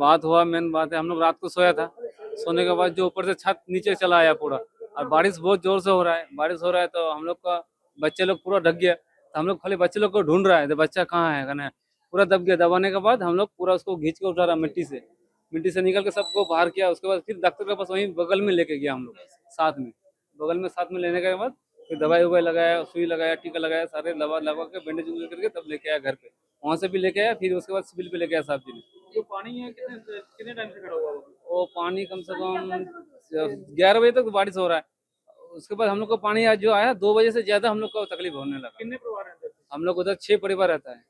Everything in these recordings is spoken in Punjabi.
बात हुआ मेन बात है, हम लोग रात को सोया था। सोने के बाद जो ऊपर से छत नीचे चला आया पूरा, और बारिश बहुत ज़ोर से हो रहा है। बारिश हो रहा है तो हम लोग का बच्चे लोग पूरा ढक गया। तो हम लोग खाली बच्चे लोग को ढूंढ रहा है तो बच्चा कहाँ है, कहना, पूरा दब गया। दबाने के बाद हम लोग पूरा उसको घींच के उठा रहा, मिट्टी से। मिट्टी से निकल के सबको बाहर किया, उसके बाद फिर डॉक्टर के पास वहीं बगल में लेके गया हम लोग, साथ में। बगल में, साथ में लेने के बाद फिर दवाई उवाई लगाया, सुई लगाया, टीका लगाया, सारे दवा लगा के बैंडेज करके तब लेके आया घर पे। वहाँ से भी लेके आया, फिर उसके बाद सिविल पे लेके आया साहब जी ने। जो पानी है कितने कितने टाइम से खड़ा हुआ वो? पानी कम से कम ग्यारह बजे तक तो बारिश हो रहा है। उसके बाद हम लोग को पानी आज जो आया दो बजे से ज़्यादा हम लोग को तकलीफ़ होने लगा। कितने परिवार हैं? हम लोग उधर छह परिवार रहता है।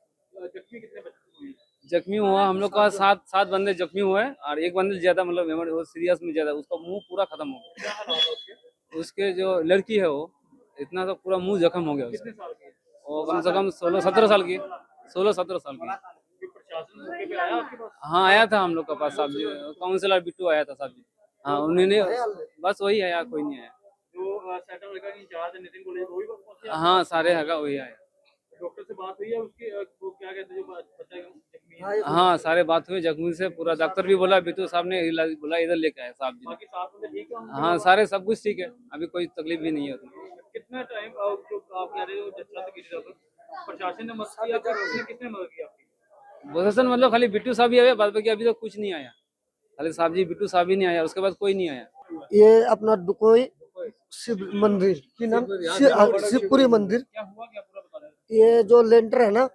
जख्मी कितने बच्चे हुए? जख्मी हुआ हम लोग का सात सात बंदे जख्मी हुए हैं और एक बंदे ज़्यादा मतलब सीरियस में ज़्यादा उसका मुँह पूरा खत्म हो गया। उसके? जो लड़की है वो इतना तो पूरा मुँह जख्म हो गया उसका। कितने साल की वो कम से कम सोलह सत्रह साल की सोलह सत्रह साल की हाँ आया था हम लोग के पास साहब जी काउंसिलर बिट्टू आया था साहब जी हाँ उन्होंने बस वही आया कोई नहीं आया। है हाँ सारे हैगा वही आया डॉक्टर से बात हुई है उसकी वो क्या कहते जो बच्चा हाँ सारे बात हुई जख्मी से पूरा डॉक्टर भी बोला बिट्टू साहब ने इलाज बोला इधर लेके आया साहब जी है हाँ सारे सब कुछ ठीक है। अभी कोई तकलीफ़ भी नहीं है उसमें। कितना टाइम आप कह रहे हो प्रशासन ने मदद किया कितने मदद की आपकी प्रशासन मतलब खाली बिट्टू साहब ही आया बाद बाकी अभी तो कुछ नहीं आया। खाली साहब जी बिट्टू साहब ही नहीं आया उसके बाद कोई नहीं आया। ये अपना दुकोई शिव मंदिर की नाम शिवपुरी मंदिर। ये जो लेंटर है ना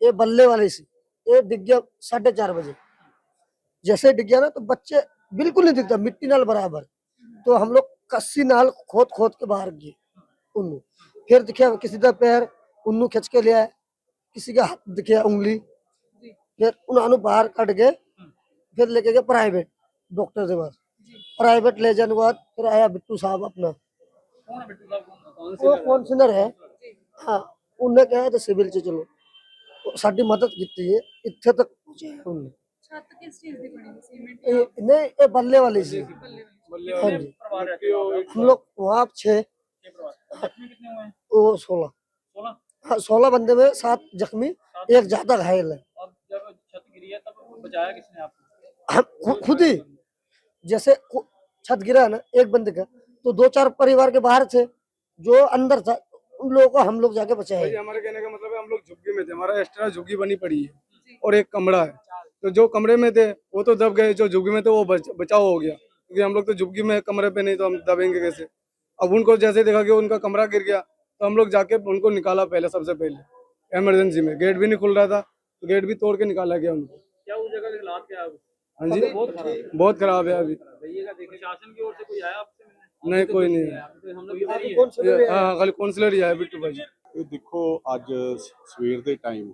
ये बल्ले वाले से ये डिग गया साढ़े चार बजे। जैसे डिग गया ना तो बच्चे बिल्कुल नहीं दिखता मिट्टी नाल बराबर। तो हम लोग कस्सी नाल खोद खोद के बाहर गए उन्नू। फिर दिखे किसी का पैर उन्नू खिंच के लिया किसी का हाथ दिखे उंगली। फिर उन्होंने बाहर कट गए फिर लेके गए प्राइवेट डॉक्टर के पास प्राइवेट ले जाने के बाद फिर आया बिट्टू साहब अपना कौन है बिट्टू साहब कौन ਉਹ ਕਾਉਂਸਲਰ ਹੈ ਹਾਂ ਉਹਨੇ ਕਿਹਾ ਤੇ ਸਿਵਲ ਚ ਚਲੋ ਉਹ ਸਾਡੀ ਮਦਦ ਕੀਤੀ ਹੈ ਇੱਥੇ ਤੱਕ ਪਹੁੰਚੇ ਉਹਨੇ ਛੱਤ ਕਿਸ ਚੀਜ਼ ਦੀ ਬਣੀ ਸੀ ਸੀਮੈਂਟ ਇਹ ਨਹੀਂ ਇਹ ਬੱਲੇ ਵਾਲੀ ਸੀ ਪੱਲੇ हाँ जी परिवार रहते हो हम लोग वहाँ छः छह परिवार जख्मी कितने हुए हैं वो सोलह सोलह हाँ सोलह बंदे में सात जख्मी एक ज्यादा घायल है बचाया किसने आपको हम खुद ही। जैसे छत गिरा ना एक बंदे का तो दो चार परिवार के बाहर थे जो अंदर था उन लोगों को हम लोग जाके बचाए हमारे कहने का मतलब है हम लोग झुग्गी में थे हमारा एक्स्ट्रा झुग्गी बनी पड़ी है और एक कमरा है। तो जो कमरे में थे वो तो दब गए जो झुग्गी में थे वो बच, बचाव हो गया। क्योंकि हम लोग तो झुग्गी में कमरे पे नहीं तो हम दबेंगे कैसे? अब उनको जैसे देखा कि उनका कमरा गिर गया तो हम लोग जाके उनको निकाला पहले सबसे पहले। इमरजेंसी में। गेट भी नहीं खुल रहा था तो गेट भी तोड़ के निकाला गया उनको। क्या उस जगह के हालात क्या है अब? हाँ जी बहुत खराब है अभी प्रशासन की ओर से कोई आया आपसे मिलने नहीं कोई नहीं है हम लोग इधर ही है ये- हाँ खाली काउंसलर ही आया बिट्टू भाई ਇਹ ਦੇਖੋ ਅੱਜ ਸਵੇਰ ਦੇ ਟਾਈਮ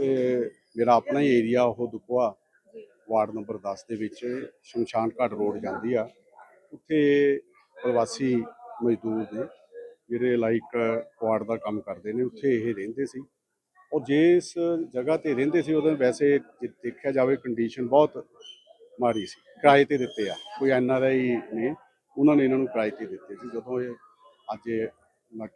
ਇਹ ਮੇਰਾ ਆਪਣਾ ਹੀ ਏਰੀਆ ਉਹ ਦੁਕਵਾ ਵਾਰਡ ਨੰਬਰ 10 ਦੇ ਵਿੱਚ ਸ਼ਮਸ਼ਾਨ ਘਾਟ ਰੋਡ ਜਾਂਦੀ ਆ ਉੱਥੇ ਪ੍ਰਵਾਸੀ ਮਜ਼ਦੂਰ ਨੇ ਜਿਹੜੇ ਲਾਈਕ ਕੁਆੜ ਦਾ ਕੰਮ ਕਰਦੇ ਨੇ ਉੱਥੇ ਇਹ ਰਹਿੰਦੇ ਸੀ ਔਰ ਜਿਸ ਜਗ੍ਹਾ ਤੇ ਰਹਿੰਦੇ ਸੀ ਉਹਦੇ ਵੈਸੇ ਜੇ ਦੇਖਿਆ ਜਾਵੇ ਕੰਡੀਸ਼ਨ ਬਹੁਤ ਮਾੜੀ ਸੀ। ਕਿਰਾਏ ਤੇ ਦਿੱਤੇ ਆ। ਕੋਈ ਐਨ ਆਰ ਆਈ ਨੇ ਉਹਨਾਂ ਨੇ ਇਹਨਾਂ ਨੂੰ ਕਿਰਾਏ ਤੇ ਦਿੱਤੇ ਸੀ। ਜਦੋਂ ਇਹ ਅੱਜ ਇਹ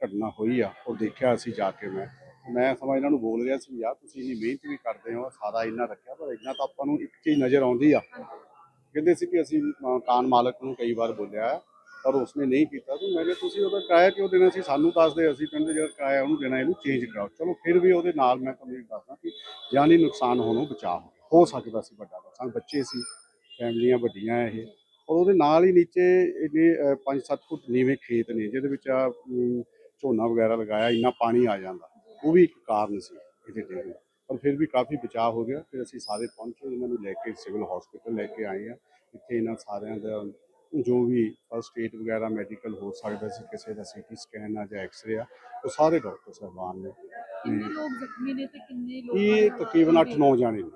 ਘਟਨਾ ਹੋਈ ਆ ਉਹ ਦੇਖਿਆ ਅਸੀਂ ਜਾ ਕੇ ਮੈਂ ਮੈਂ ਸਮਾਂ ਇਹਨਾਂ ਨੂੰ ਬੋਲ ਰਿਹਾ ਸੀ ਯਾਰ ਤੁਸੀਂ ਇੰਨੀ ਮਿਹਨਤ ਵੀ ਕਰਦੇ ਹੋ ਸਾਰਾ ਇੰਨਾ ਰੱਖਿਆ ਪਰ ਇੰਨਾ ਤਾਂ ਆਪਾਂ ਨੂੰ ਇੱਕ ਚੀਜ਼ ਨਜ਼ਰ ਆਉਂਦੀ ਆ। ਕਹਿੰਦੇ ਸੀ ਕਿ ਅਸੀਂ ਮਕਾਨ ਮਾਲਕ ਨੂੰ ਕਈ ਵਾਰ ਬੋਲਿਆ ਹੈ, ਪਰ ਉਸਨੇ ਨਹੀਂ ਕੀਤਾ। ਤੇ ਮੈਂ ਕਿਹਾ, ਤੁਸੀਂ ਉਹਦਾ ਕਿਰਾਇਆ ਕਿਉਂ ਦੇਣਾ? ਸੀ ਸਾਨੂੰ ਦੱਸਦੇ ਅਸੀਂ ਕਹਿੰਦੇ ਜਿਹੜਾ ਕਿਰਾਇਆ ਉਹਨੂੰ ਦੇਣਾ, ਇਹਨੂੰ ਚੇਂਜ ਕਰਾਓ। ਚਲੋ, ਫਿਰ ਵੀ ਉਹਦੇ ਨਾਲ ਮੈਂ ਤੁਹਾਨੂੰ ਇਹ ਦੱਸਦਾ ਕਿ ਜਾਨੀ ਨੁਕਸਾਨ ਹੋਣੋਂ ਬਚਾਅ ਹੋ ਸਕਦਾ ਸੀ ਵੱਡਾ ਨੁਕਸਾਨ, ਬੱਚੇ ਸੀ, ਫੈਮਲੀਆਂ ਵੱਡੀਆਂ ਇਹ। ਔਰ ਉਹਦੇ ਨਾਲ ਹੀ ਨੀਚੇ ਇਹਨੇ 5-7 ਫੁੱਟ ਨੀਵੇਂ ਖੇਤ ਨੇ, ਜਿਹਦੇ ਵਿੱਚ ਆ ਝੋਨਾ ਵਗੈਰਾ ਲਗਾਇਆ, ਇੰਨਾ ਪਾਣੀ ਆ ਜਾਂਦਾ। ਉਹ ਵੀ ਇੱਕ ਕਾਰਨ ਸੀ ਇਹਦੇ ਡਿੱਗਣ ਪਰ ਫਿਰ ਵੀ ਕਾਫੀ ਬਚਾਅ ਹੋ ਗਿਆ। ਫਿਰ ਅਸੀਂ ਸਾਰੇ ਪਹੁੰਚੇ ਇਹਨਾਂ ਨੂੰ ਲੈ ਕੇ ਸਿਵਲ ਹਸਪੀਟਲ ਲੈ ਕੇ ਆਏ ਆ। ਇੱਥੇ ਇਹਨਾਂ ਸਾਰਿਆਂ ਦਾ ਜੋ ਵੀ ਫਸਟ ਏਡ ਵਗੈਰਾ ਮੈਡੀਕਲ ਹੋ ਸਕਦਾ ਸੀ ਕਿਸੇ ਦਾ ਸੀਟੀ ਸਕੈਨ ਆ ਜਾਂ ਐਕਸ-ਰੇ ਆ ਉਹ ਸਾਰੇ ਡਾਕਟਰ ਸਾਹਿਬਾਨ ਨੇ। ਕਿੰਨੇ ਲੋਕ ਜ਼ਖਮੀ ਨੇ ਤੇ ਕਿੰਨੇ ਲੋਕ ਇਹ ਤਕਰੀਬਨ 8-9 ਜਾਣੇ ਨੇ।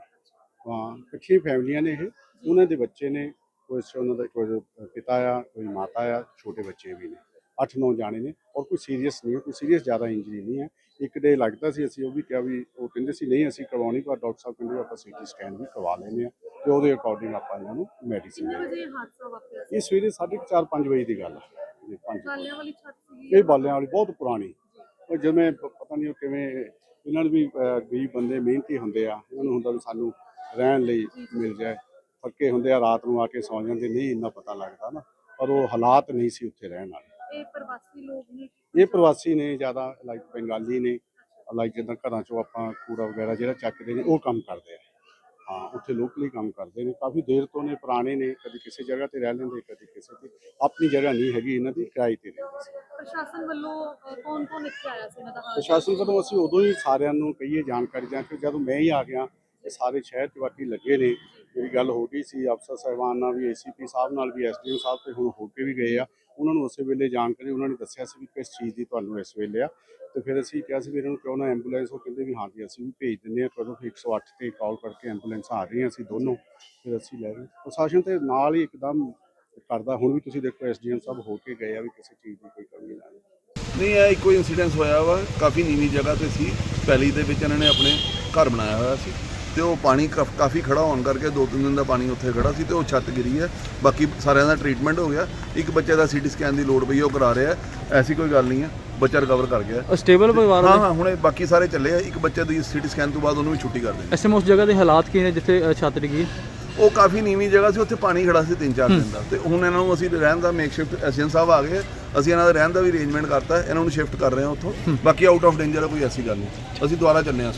ਹਾਂ ਇਕੱਠੀ ਫੈਮਲੀਆਂ ਨੇ ਇਹ। ਉਹਨਾਂ ਦੇ ਬੱਚੇ ਨੇ ਕੋਈ ਉਹਨਾਂ ਦਾ ਕੋਈ ਪਿਤਾ ਆ ਕੋਈ ਮਾਤਾ ਆ ਛੋਟੇ ਬੱਚੇ ਵੀ ਨੇ। 8-9 ਜਾਣੇ ਨੇ ਔਰ ਕੋਈ ਸੀਰੀਅਸ ਨਹੀਂ ਕੋਈ ਸੀਰੀਅਸ ਜ਼ਿਆਦਾ ਇੰਜਰੀ ਨਹੀਂ ਹੈ। ਇੱਕ ਡੇ ਲੱਗਦਾ ਸੀ ਅਸੀਂ ਉਹ ਵੀ ਕਿਹਾ ਵੀ ਉਹ ਕਹਿੰਦੇ ਸੀ ਨਹੀਂ ਅਸੀਂ ਕਰਵਾਉਣੀ ਪਰ ਡਾਕਟਰ ਸਾਹਿਬ ਕਹਿੰਦੇ ਆਪਾਂ ਸੀਟੀ ਸਕੈਨ ਵੀ ਕਰਵਾ ਲੈਂਦੇ ਆ ਤੇ ਉਹਦੇ ਅਕੋਰਡਿੰਗ ਆਪਾਂ ਇਹਨਾਂ ਨੂੰ ਮੈਡੀਸਿਨ ਦੇ ਇਹ ਸਵੇਰੇ 4:30 ਵਜੇ ਦੀ ਗੱਲ ਹੈ ਜੀ, ਪੰਜ ਕਾਲਿਆਂ ਵਾਲੀ ਛੱਤ ਸੀਗੀ ਇਹ ਬਾਲਿਆਂ ਵਾਲੀ ਬਹੁਤ ਪੁਰਾਣੀ। ਉਹ ਜਿਵੇਂ ਪਤਾ ਨਹੀਂ ਉਹ ਕਿਵੇਂ ਇਹਨਾਂ ਨੂੰ ਵੀ ਗਰੀਬ ਬੰਦੇ ਮਿਹਨਤੀ ਹੁੰਦੇ ਆ। ਇਹਨਾਂ ਨੂੰ ਹੁੰਦਾ ਵੀ ਸਾਨੂੰ ਰਹਿਣ ਲਈ ਮਿਲ ਜਾਏ। ਥੱਕੇ ਹੁੰਦੇ ਆ ਰਾਤ ਨੂੰ ਆ ਕੇ ਸੌਂ ਜਾਂਦੇ ਨਹੀਂ ਇੰਨਾ ਪਤਾ ਲੱਗਦਾ ਨਾ। ਪਰ ਉਹ ਹਾਲਾਤ ਨਹੀਂ ਸੀ ਉੱਥੇ ਰਹਿਣ ਵਾਲੇ। ਇਹ ਪ੍ਰਵਾਸੀ ਲੋਕ ਨੇ ਇਹ ਪ੍ਰਵਾਸੀ ਨੇ ਜ਼ਿਆਦਾ ਲਾਈਕ ਬੰਗਾਲੀ ਨੇ। ਲਾਈਕ ਜਿੱਦਾਂ ਘਰਾਂ ਚੋਂ ਆਪਾਂ ਕੂੜਾ ਵਗੈਰਾ ਜਿਹੜਾ ਚੱਕਦੇ ਨੇ ਉਹ ਕੰਮ ਕਰਦੇ ਆ ਹਾਂ ਉੱਥੇ ਲੋਕਲੀ ਕੰਮ ਕਰਦੇ ਨੇ। ਕਾਫੀ ਦੇਰ ਤੋਂ ਨੇ ਪੁਰਾਣੇ ਨੇ ਕਦੀ ਕਿਸੇ ਜਗ੍ਹਾ ਤੇ ਰਹਿ ਲੈਂਦੇ ਕਦੀ ਕਿਸੇ ਤੇ। ਆਪਣੀ ਜਗ੍ਹਾ ਨਹੀਂ ਹੈਗੀ ਇਹਨਾਂ ਦੀ ਕਿਰਾਏ ਤੇ ਰਹਿੰਦੇ ਸੀ। ਪ੍ਰਸ਼ਾਸਨ ਵੱਲੋਂ ਕੌਣ ਕੌਣ ਇੱਥੇ ਆਇਆ ਸੀ ਇਹਨਾਂ ਦਾ ਪ੍ਰਸ਼ਾਸਨ ਵੱਲੋਂ ਅਸੀਂ ਉਦੋਂ ਹੀ ਸਾਰਿਆਂ ਨੂੰ ਕਹੀਏ ਜਾਣਕਾਰੀ ਜਾਂ ਕਿ ਜਦੋਂ ਮੈਂ ਹੀ ਆ ਗਿਆ ਇਹ ਸਾਰੇ ਸ਼ਹਿਰ ਚਵਾਟੀ ਲੱਗੇ ਨੇ। ਮੇਰੀ ਗੱਲ ਹੋ ਗਈ ਸੀ ਅਫਸਰ ਸਾਹਿਬਾਨ ਨਾਲ ਵੀ ਏਸੀਪੀ ਸਾਹਿਬ ਨਾਲ ਵੀ ਐਸਡੀਐਮ ਸਾਹਿਬ ਤੇ ਹੁਣ ਹੋ ਕੇ ਵੀ ਗਏ ਆ। ਉਹਨਾਂ ਨੂੰ ਉਸੇ ਵੇਲੇ ਜਾਣਕਾਰੀ, ਉਹਨਾਂ ਨੇ ਦੱਸਿਆ ਸੀ ਵੀ ਕਿਸ ਚੀਜ਼ ਦੀ ਤੁਹਾਨੂੰ ਇਸ ਵੇਲੇ ਆ। ਤੇ ਫਿਰ ਅਸੀਂ ਕਿਹਾ ਸੀ ਵੀ ਇਹਨਾਂ ਨੂੰ ਕਿਉਂ ਨਾ ਐਂਬੂਲੈਂਸ ਉਹ ਕਹਿੰਦੇ ਵੀ ਹਾਂ ਜੀ ਅਸੀਂ ਵੀ ਭੇਜ ਦਿੰਦੇ ਆ ਕਦੋਂ ਫਿਰ 108 ਤੇ ਕਾਲ ਕਰਕੇ ਐਂਬੂਲੈਂਸ ਆ ਰਹੀਆਂ ਅਸੀਂ ਦੋਨੋਂ, ਫਿਰ ਅਸੀਂ ਲੈ ਗਏ। ਪ੍ਰਸ਼ਾਸਨ ਤੇ ਨਾਲ ਹੀ ਇੱਕਦਮ ਕਰਦਾ, ਹੁਣ ਵੀ ਤੁਸੀਂ ਦੇਖੋ ਐਸਡੀਐਮ ਸਾਹਿਬ ਹੋ ਕੇ ਗਏ ਆ ਵੀ ਕਿਸੇ ਚੀਜ਼ ਦੀ ਕੋਈ ਕਮੀ ਨਾ ਆਵੇ। ਨਹੀਂ, ਇਹ ਇੱਕੋ ਇਨਸੀਡੈਂਸ ਹੋਇਆ ਵਾ, ਕਾਫੀ ਨੀਵੀਂ ਜਗ੍ਹਾ ਤੇ ਸੀ, ਪੈਲੀ ਦੇ ਵਿੱਚ ਇਹਨਾਂ ਨੇ ਆਪਣੇ ਘਰ ਬਣਾਇਆ ਹੋਇਆ ਸੀ। ਤੇ ਉਹ ਪਾਣੀ ਕਾਫ- ਖੜਾ ਹੋਣ ਕਰਕੇ ਦੋ ਤਿੰਨ ਦਿਨ ਦਾ ਪਾਣੀ ਉੱਥੇ ਖੜਾ ਸੀ ਤੇ ਉਹ ਛੱਤ ਗਿਰੀ ਹੈ। ਬਾਕੀ ਸਾਰਿਆਂ ਦਾ ਟ੍ਰੀਟਮੈਂਟ ਹੋ ਗਿਆ। ਇੱਕ ਬੱਚੇ ਦਾ ਸੀਟੀ ਸਕੈਨ ਦੀ ਲੋੜ ਪਈ ਉਹ ਕਰਾ ਰਿਹਾ। ਐਸੀ ਕੋਈ ਗੱਲ ਨਹੀਂ ਹੈ। ਬੱਚਾ ਰਿਕਵਰ ਕਰ ਗਿਆ ਸਟੇਬਲ ਪਰਿਵਾਰ ਹਾਂ ਹਾਂ ਹੁਣੇ ਬਾਕੀ ਸਾਰੇ ਚੱਲੇ ਆ। ਇੱਕ ਬੱਚੇ ਦੀ ਸੀਟੀ ਸਕੈਨ ਤੋਂ ਬਾਅਦ ਉਹਨੂੰ ਵੀ ਛੁੱਟੀ ਕਰ ਦੇਣੀ ਐਸੇ ਉਸ ਜਗ੍ਹਾ ਦੇ ਹਾਲਾਤ ਕੀ ਨੇ ਜਿੱਥੇ ਛੱਤ ਡਿੱਗੀ ਉਹ ਕਾਫੀ ਨੀਵੀਂ ਜਗ੍ਹਾ ਸੀ ਉੱਥੇ ਪਾਣੀ ਖੜਾ ਸੀ ਤਿੰਨ ਚਾਰ ਦਿਨ ਦਾ। ਤੇ ਹੁਣ ਇਹਨਾਂ ਨੂੰ ਅਸੀਂ ਰਹਿਣ ਦਾ ਮੇਕ ਸ਼ਿਫਟ ਐਸਐਨ ਸਾਹਿਬ ਆ ਗਏ। ਅਸੀਂ ਇਹਨਾਂ ਦਾ ਰਹਿਣ ਦਾ ਵੀ ਅਰੇਂਜਮੈਂਟ ਕਰਤਾ। ਇਹਨਾਂ ਨੂੰ ਸ਼ਿਫਟ ਕਰ ਰਹੇ ਹਾਂ ਉੱਥੋਂ। ਬਾਕੀ ਆਊਟ ਆਫ ਡੇਂਜਰ ਕੋਈ ਐਸੀ ਗੱਲ ਨਹੀਂ। ਅਸੀਂ ਦੁਬਾਰਾ ਚੱਲੇ ਹਾਂ।